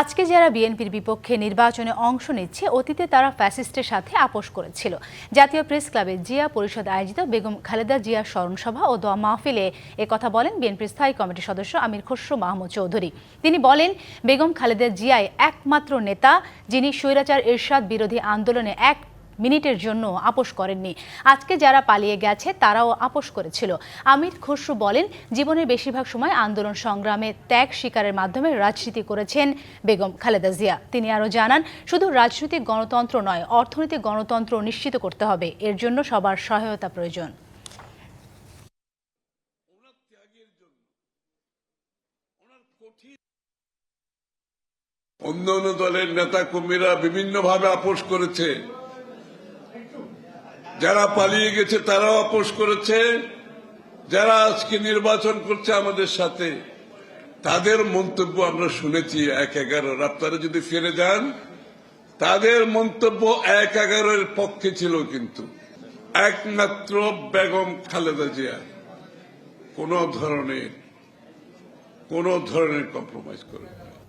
আজকে যারা বিএনপির বিপক্ষে নির্বাচনে অংশ নিচ্ছে, অতীতে তারা ফ্যাসিস্টের সাথে আপোষ করেছিল। জাতীয় প্রেস ক্লাবে জিয়া পরিষদ আয়োজিত বেগম খালেদা জিয়া স্মরণসভা ও দোয়া মাহফিলে কথা বলেন বিএনপির স্থায়ী কমিটির সদস্য আমির খসরু মাহমুদ চৌধুরী। তিনি বলেন, বেগম খালেদা জিয়াই একমাত্র নেতা যিনি স্বৈরাচার ইরশাদ বিরোধী আন্দোলনে এক মিনিটের জন্য আপোষ করেননি। আজকে যারা পালিয়ে গেছে, তারাও আপোষ করেছিল। আমির খসরু বলেন, জীবনের বেশিরভাগ সময় আন্দোলন সংগ্রামে ত্যাগ শিকারের মাধ্যমে রাজনীতি করেছেন বেগম খালেদা জিয়া। তিনি আরও জানান, শুধু রাজনৈতিক গণতন্ত্র নয়, অর্থনৈতিক গণতন্ত্র নিশ্চিত করতে হবে। এর জন্য সবার সহায়তা প্রয়োজন। অন্য অন্য দলের নেতা কর্মীরা বিভিন্ন ভাবে আপোষ করেছে। যারা পালিয়ে গেছে তারাও আপোষ করেছে। যারা আজকে নির্বাচন করছে আমাদের সাথে, তাদের মন্তব্য আমরা শুনেছি এক এগারোর আপনারা যদি ফিরে যান, তাদের মন্তব্য এক এগারোর পক্ষে ছিল কিন্তু। একমাত্র বেগম খালেদা জিয়া। কোন ধরনের কোন ধরনের কম্প্রোমাইজ করে